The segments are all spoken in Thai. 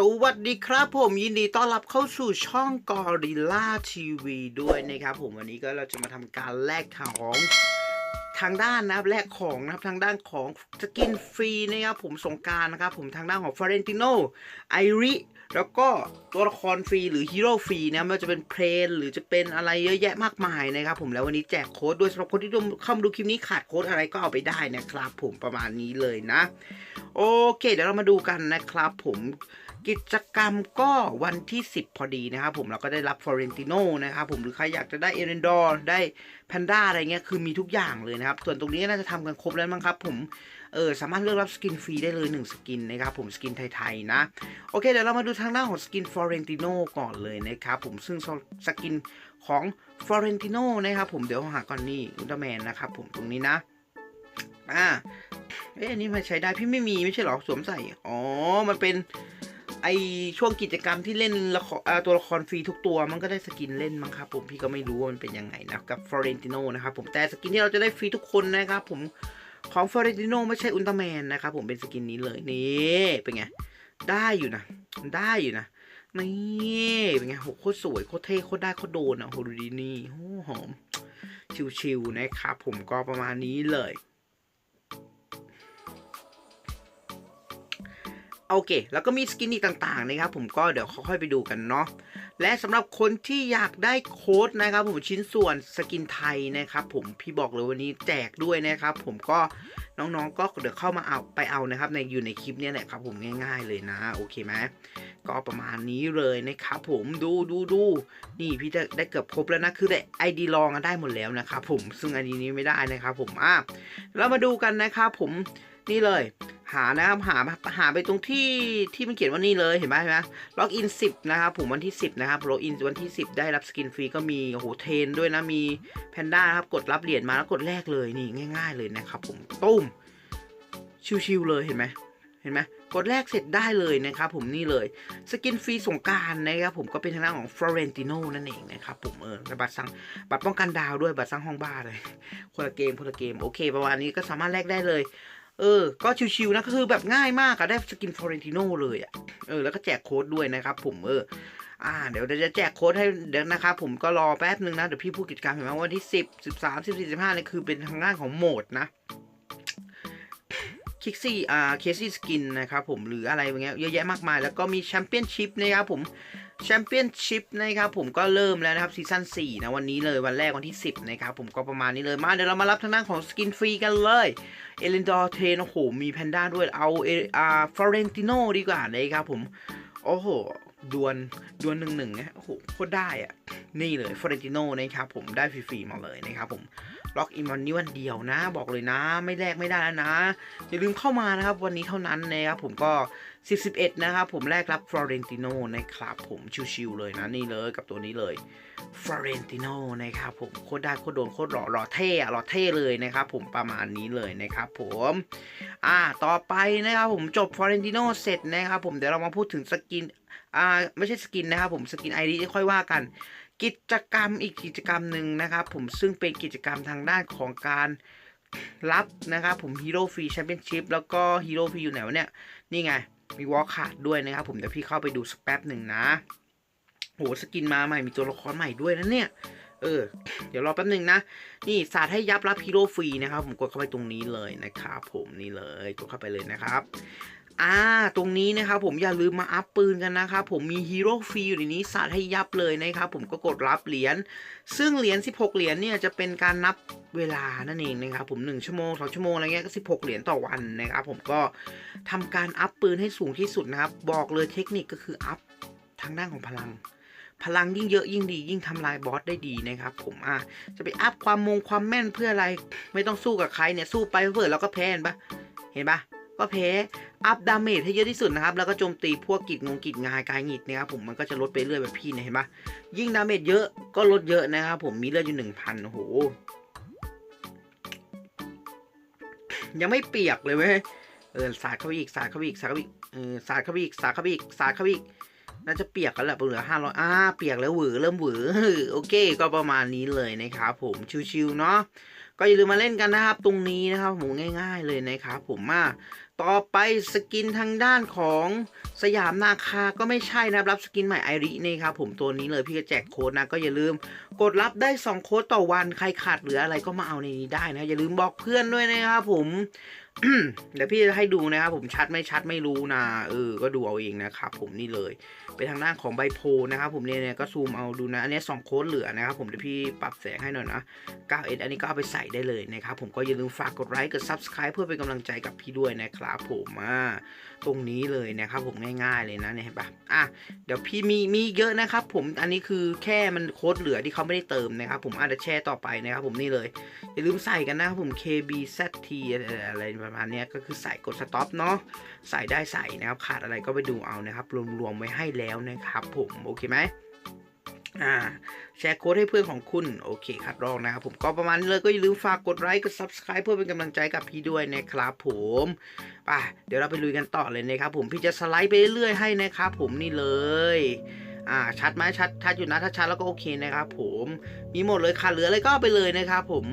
สวัสดีครับผมยินดีต้อนรับเข้าสู่ช่อง Gorilla TV ด้วยนะครับผมวันนี้ก็เราจะมาทำการแลกของทางด้านนะครับแลกของนะครับทางด้านของสกินฟรีนะครับผมสงการนะครับผมทางด้านของฟ o เรนติโนไอริแล้วก็ตัวละครฟรีหรือฮีโร่ฟรีนะไม่ว่าจะเป็นเพลนหรือจะเป็นอะไรเยอะแยะมากมายนะครับผมแล้ววันนี้แจกโค้ดด้วยสำหรับคนที่เข้ามาดูคลิปนี้ขาดโค้ดอะไรก็เอาไปได้นะครับผมประมาณนี้เลยนะ โอเค เดี๋ยวเรามาดูกันนะครับผม กิจกรรมก็วันที่ 10 พอดีนะครับผมเราก็ได้รับฟ o เรนติโนนะครับผมหรือใครอยากจะได้เอเรนดอร์ได้แพนด้าอะไรเงี้ยคือมีทุกอย่างเลยนะครับ ส่วนตรงนี้น่าจะทำกันครบแล้วมั้งครับผมเออสามารถเลือกรับสกินฟรีได้เลย 1 สกินนะครับผมสกินไทยๆนะ โอเค เดี๋ยวเรามาดูทางด้านของสกินฟอเรนติโนก่อนเลยนะครับผมซึ่งสกินของฟอเรนติโนนะครับผมเดี๋ยวหาก่อนนี่อุลตร้าแมนนะครับผมตรงนี้นะอ่าเอ๊ะอันนี้มันใช้ได้พี่ไม่มีไม่ใช่หรอสวมใส่ อ๋อ มันเป็น ไอช่วงกิจกรรมที่เล่นละครตัวละครฟรีทุกตัวมันก็ได้สกินเล่นมั้งครับผมพี่ก็ไม่รู้ว่ามันเป็นยังไงนะกับฟอเรนติโนนะครับผมแต่สกินที่เราจะได้ฟรีทุกคนนะครับผมของฟอเรนติโนไม่ใช่อุลตร้าแมนนะครับผมเป็นสกินนี้เลยนี่เป็นไงได้อยู่นะ ได้อยู่นะนี่เป็นไงโหโคตรสวยโคตรเท่โคตรได้โคตรโดนอะโหดูดีนี่โอ้หอมชิวๆนะครับผมก็ประมาณนี้เลย โอเค แล้วก็มีสกินอีกต่างๆนะครับผมก็เดี๋ยวค่อยๆไปดูกันเนาะและสำหรับคนที่อยากได้โค้ดนะครับผมชิ้นส่วนสกินไทยนะครับผมพี่บอกเลยวันนี้แจกด้วยนะครับผมก็น้องๆก็เดี๋ยวเข้ามาเอาไปเอานะครับในอยู่ในคลิปนี้แหละครับผมง่าย ๆเลยนะโอเคไหมก็ประมาณนี้เลยนะครับผมดูดูดูนี่พี่จะได้เกือบครบแล้วนะคือได้ไอดีลองได้หมดแล้วนะครับผมซึ่งไอดีนี้ไม่ได้นะครับผมอะเรามาดูกันนะครับผม นี่เลย หานะครับหาหาไปตรงที่ที่มันเขียนว่านี่เลยเห็นไหมเห็นไหมล็อกอิน10นะครับผมวันที่ 10 นะครับล็อกอินวันที่ 10 ได้รับสกินฟรีก็มีโอ้โหเทนด้วยนะมีแพนด้าครับกดรับเหรียญมาแล้วกดแลกเลยนี่ง่าย ๆ เลยนะครับผมตุ้มชิวๆเลยเห็นไหมเห็นไหมกดแลกเสร็จได้เลยนะครับผมนี่เลย สกินฟรีสงการนะครับผมก็เป็นทางด้านของฟลอเรนติโนนั่นเองนะครับผมเออบัตรสั่งบัตรป้องกันดาวด้วยบัตรสร้างห้องบ้าเลยคนละเกมคนละเกมโอเค ประมาณนี้ก็สามารถแลกได้เลย เออ ก็ชิวๆนะก็คือแบบง่ายมากอะได้สกินฟลอเรนติโนเลยอะเออแล้วก็แจกโค้ดด้วยนะครับผมเอออ่าเดี๋ยวจะแจกโค้ดให้เดี๋ยวนะครับผมก็รอแป๊บนึงนะ เดี๋ยวพี่พูดกิจกรรมเห็นไหมวันที่สิบสิบสามสิบสี่สิบห้าเนี่ยคือเป็นทางด้านของโหมดนะคิกซี่อ่าเคซี่สกินนะครับผมหรืออะไรอย่างเงี้ยเยอะแยะมากมาย แล้วก็มีแชมเปี้ยนชิพนะครับผม แชมเปี้ยนชิพนะครับผมก็เริ่มแล้วนะครับซีซั่น4นะวันนี้เลยวันแรกวันที่ 10นะครับผมก็ประมาณนี้เลยมาเดี๋ยวเรามารับทางด้านของสกินฟรีกันเลยเอเลนดอร์เทนโอ้โหมีแพนด้าด้วยเอาเออาฟลอเรนติโนดีกว่านะครับผมโอ้โหดวลดวลหนึ่งหนึ่งนี่ยโอ้โหโคตรได้อะนี่เลยฟลอเรนติโนนะครับผมได้ฟรีๆมาเลยนะครับผม ล็อกอินวันนี้วันเดียวนะ บอกเลยนะ ไม่แลกไม่ได้แล้วนะ อย่าลืมเข้ามานะครับ วันนี้เท่านั้นนะครับผมก็10 11นะครับผมแรกรับฟลอเรนติโนนะครับผมชิวๆเลยนะนี่เลยกับตัวนี้เลยฟลอเรนติโนนะครับผมโคตรได้โคตรโดนโคตรหล่อหล่อเท่หล่อเท่เลยนะครับผมประมาณนี้เลยนะครับผมอ่าต่อไปนะครับผมจบฟลอเรนติโนเสร็จนะครับผมเดี๋ยวเรามาพูดถึงสกินอ่าไม่ใช่สกินนะครับผมสกินไอดีค่อยว่ากัน กิจกรรมอีกกิจกรรมหนึ่งนะครับ ผมซึ่งเป็นกิจกรรมทางด้านของการรับนะครับผมฮีโร่ฟรีแชมเปี้ยนชิพแล้วก็ฮีโร่ฟรีอยู่ไหนวะเนี่ย นี่ไง มีวอลขาดด้วยนะครับผมเดี๋ยวพี่เข้าไปดูสักแป๊บหนึ่งนะโหสกินมาใหม่มีตัวละครใหม่ด้วยนะเนี่ยเออ เดี๋ยวรอแป๊บหนึ่งนะ นี่สาดให้ยับรับฮีโร่ฟรีนะครับ ผมกดเข้าไปตรงนี้เลยนะครับ ผมนี่เลยกดเข้าไปเลยนะครับ อ่า ตรงนี้นะครับผมอย่าลืมมาอัพปืนกันนะครับผมมีฮีโร่ฟรีอยู่ในนี้สาดให้ยับเลยนะครับผมก็กดรับเหรียญ ซึ่งเหรียญ 16 เหรียญเนี่ยจะเป็นการนับเวลานั่นเองนะครับผม 1 ชั่วโมง 2 ชั่วโมงอะไรเงี้ยก็ 16 เหรียญต่อวันนะครับผมก็ทำการอัพปืนให้สูงที่สุดนะครับ บอกเลยเทคนิคก็คืออัพทางด้านของพลัง พลังยิ่งเยอะยิ่งดี ยิ่งทำลายบอสได้ดีนะครับผมอะจะไปอัพความมงความแม่นเพื่ออะไรไม่ต้องสู้กับใครเนี่ยสู้ไปเพื่อแล้วก็แพ้เห็นปะเห็นปะ ก็แพ้อัพดาเมจให้เยอะที่สุดนะครับ แล้วก็โจมตีพวกกิจงงกิจงายกายหงิดนะครับผมมันก็จะลดไปเรื่อยแบบพี่เนี่ยเห็นปะยิ่งดาเมจเยอะก็ลดเยอะนะครับผมมีเลือดอยู่หนึ่งพันโอ้โหยังไม่เปียกเลยเว้ยเออสาดเข้าไปอีกสาดเข้าไปอีกสาดเข้าไปอีกเออสาดเข้าไปอีกสาดเข้าไปอีกสาดเข้าไปอีก น่าจะเปียกกันแหละเหลือห้าร้อยอ่าเปียกแล้วหวือเริ่มหวือโอเค ก็ประมาณนี้เลยนะครับผมชิวๆเนาะก็อย่าลืมมาเล่นกันนะครับ ตรงนี้นะครับผมง่ายๆเลยนะครับผมมาต่อไปสกินทางด้านของสยามนาคาก็ไม่ใช่นะครับรับสกินใหม่ไอรินี่ครับผมตัวนี้เลยพี่ก็แจกโค้ดนะก็อย่าลืมกดรับได้ 2 โค้ดต่อวันใครขาดเหลืออะไรก็มาเอาในนี้ได้นะอย่าลืมบอกเพื่อนด้วยนะครับผม เดี๋ยวพี่จะให้ดูนะครับผมชัดไม่ชัดไม่รู้นะเออ ก็ดูเอาเองนะครับผมนี่เลยเป็นทางด้านของใบโพนะครับผมเนี่ยเนี่ยก็ซูมเอาดูนะ อันนี้สองโค้ดเหลือนะครับผมเดี๋ยวพี่ปรับแสงให้หน่อยนะ 9S อันนี้ก็เอาไปใส่ได้เลยนะครับผมก็อย่าลืมฝากกดไลค์กด Subscribe เพื่อเป็นกำลังใจกับพี่ด้วยนะครับผมอ่าตรงนี้เลยนะครับผมง่ายๆเลยนะเนี่ยเห็นปะอะเดี๋ยวพี่มีมีเยอะนะครับผมอันนี้คือแค่มันโค้ดเหลือที่เขาไม่ได้เติมนะครับผมอาจจะแชร์ต่อไปนะครับผมนี่เลยอย่าลืมใส่กันนะครับผม KBZT อะไรประมาณนี้ก็คือใส่กด stop เนาะใส่ได้ใส่นะครับ ขาดอะไรก็ไปดูเอานะครับ รวมๆไว้ให้แล้วนะครับ ผมโอเคไหมอ่าแชร์โค้ดให้เพื่อนของคุณโอเคคัดลองนะครับผมก็ประมาณนี้เลยก็อย่าลืมฝากกดไลค์กด Subscribe เพื่อเป็นกำลังใจกับพี่ด้วยนะครับผมไป่ะเดี๋ยวเราไปลุยกันต่อเลยนะครับผมพี่จะสไลด์ไปเรื่อยๆให้นะครับผมนี่เลยอ่าชัดไหมชัดชัดอยู่นะถ้าชัดแล้วก็โอเคนะครับผมมีหมดเลยขาดเหลืออะไรก็ไปเลยนะครับผม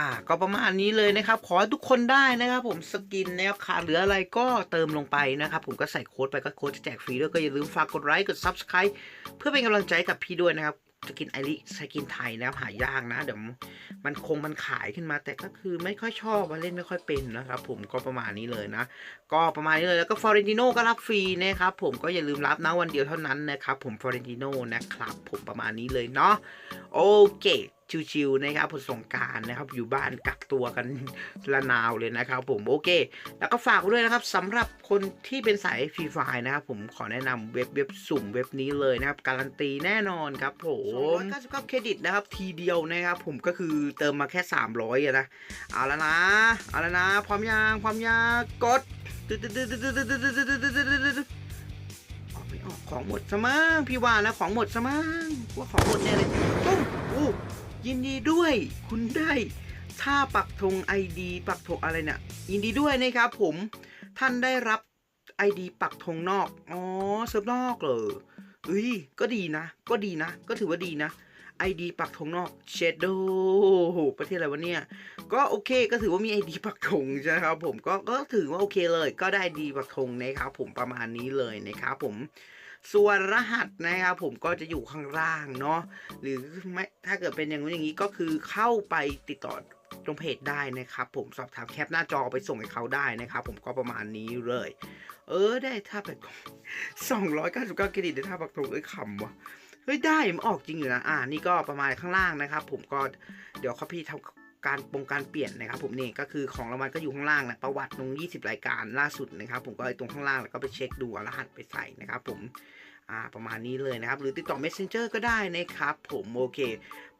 อ่า ก็ประมาณนี้เลยนะครับ ขอให้ทุกคนได้นะครับผมสกินนะครับขาดเหลืออะไรก็เติมลงไปนะครับ ผมก็ใส่โค้ดไปก็โค้ดจะแจกฟรีด้วยก็อย่าลืมฝากกดไลค์กด Subscribe เพื่อเป็นกำลังใจกับพี่ด้วยนะครับสกินไอริสกินไทยนะครับหายากนะเดี๋ยวมันคงมันขายขึ้นมา แต่ก็คือไม่ค่อยชอบมาเล่นไม่ค่อยเป็นนะครับ ผมก็ประมาณนี้เลยนะ ก็ประมาณนี้เลยแล้วก็ฟอเรนติโนก็รับฟรีนะครับผมก็อย่าลืมรับนะวันเดียวเท่านั้นนะครับผมฟอเรนติโนนะครับผมประมาณนี้เลยเนาะโอเค ชิวๆนะครับผู้สงการนะครับ อยู่บ้านกักตัวกันละนาวเลยนะครับ ผมโอเค แล้วก็ฝากด้วยนะครับสำหรับคนที่เป็นสายฟรีไฟนะครับ ผมขอแนะนำเว็บเว็บสุ่มเว็บนี้เลยนะครับ การันตีแน่นอนครับผม299เครดิตนะครับทีเดียวนะครับ ผมก็คือเติมมาแค่ 300อยนะเอาละนะเอาละนะพร้อมยางพร้อมยางกดออกไม่ออกของหมดซะมั้งพี่ว่านะของหมดซะมั้งว่าของหมดแน่เลยตุ้มอู้ ยินดีด้วยคุณได้ถ้าปักธงไอดีปักธงอะไรเนี่ยยินดีด้วยนะครับผมท่านได้รับไอดีปักธงนอกอ๋อเซิร์ฟนอกเหรอเอ้ยก็ดีนะ ก็ดีนะ ก็ถือว่าดีนะ ID ปักธงนอกเชดโดประเทศอะไรวะเนี่ย ก็โอเคก็ถือว่ามี ID ปักธงใช่ไหมครับผมก็ก็ถือว่าโอเคเลย ก็ได้ ID ปักธงนะครับผมประมาณนี้เลยนะครับผม ส่วนรหัสนะครับผมก็จะอยู่ข้างล่างเนาะหรือไม่ถ้าเกิดเป็นอย่างนู้นอย่างนี้ก็คือเข้าไปติดต่อตรงเพจได้นะครับ ผมสอบถามแคปหน้าจอไปส่งให้เขาได้นะครับผมก็ประมาณนี้เลย เออได้ท่าแบบสองร้อยเก้าสิบเก้าเครดิตได้ท่าปักธงเอ้ยขำวะเฮ้ยได้มันออกจริงอยู่นะอ่านี่ก็ประมาณข้างล่างนะครับ ผมก็เดี๋ยวเขาพี่ทำ การปรงการเปลี่ยนนะครับผมนี่ก็คือของรางวัลก็อยู่ข้างล่างนะประวัติตรง20 รายการล่าสุดนะครับผมก็ไอตรงข้างล่างแล้วก็ไปเช็คดูรหัสไปใส่นะครับผมอ่าประมาณนี้เลยนะครับ หรือติดต่อ Messenger ก็ได้นะครับผมโอเค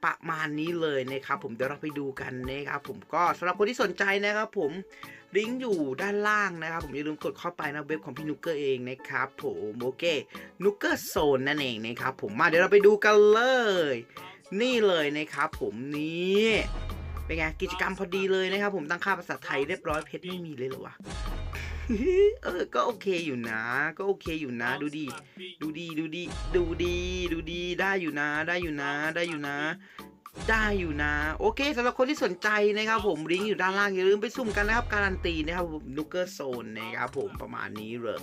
ประมาณนี้เลยนะครับผมเดี๋ยวเราไปดูกันนะครับผมก็สำหรับคนที่สนใจนะครับผมลิงก์อยู่ด้านล่างนะครับ ผมอย่าลืมกดเข้าไปนะเว็บของพี่นุกเกอร์เองนะครับผมโอเคนุกเกอร์โซนนั่นเองนะครับผมมาเดี๋ยวเราไปดูกันเลย นี่เลยนะครับผมนี่ เป็นไงกิจกรรมพอดีเลยนะครับผมตั้งค่าภาษาไทยเรียบร้อยเพชรไม่มีเลยเหรอวะเออ ก็โอเคอยู่นะ ก็โอเคอยู่นะ ดูดี ดูดี ดูดี ดูดี ดูดี ได้อยู่นะ ได้อยู่นะ ได้อยู่นะ ได้อยู่นะ โอเคสำหรับคนที่สนใจนะครับผมลิงก์อยู่ด้านล่างอย่าลืมไปซุ่มกันนะครับ การันตีนะครับนุกเกอร์โซนนะครับผมประมาณนี้เลย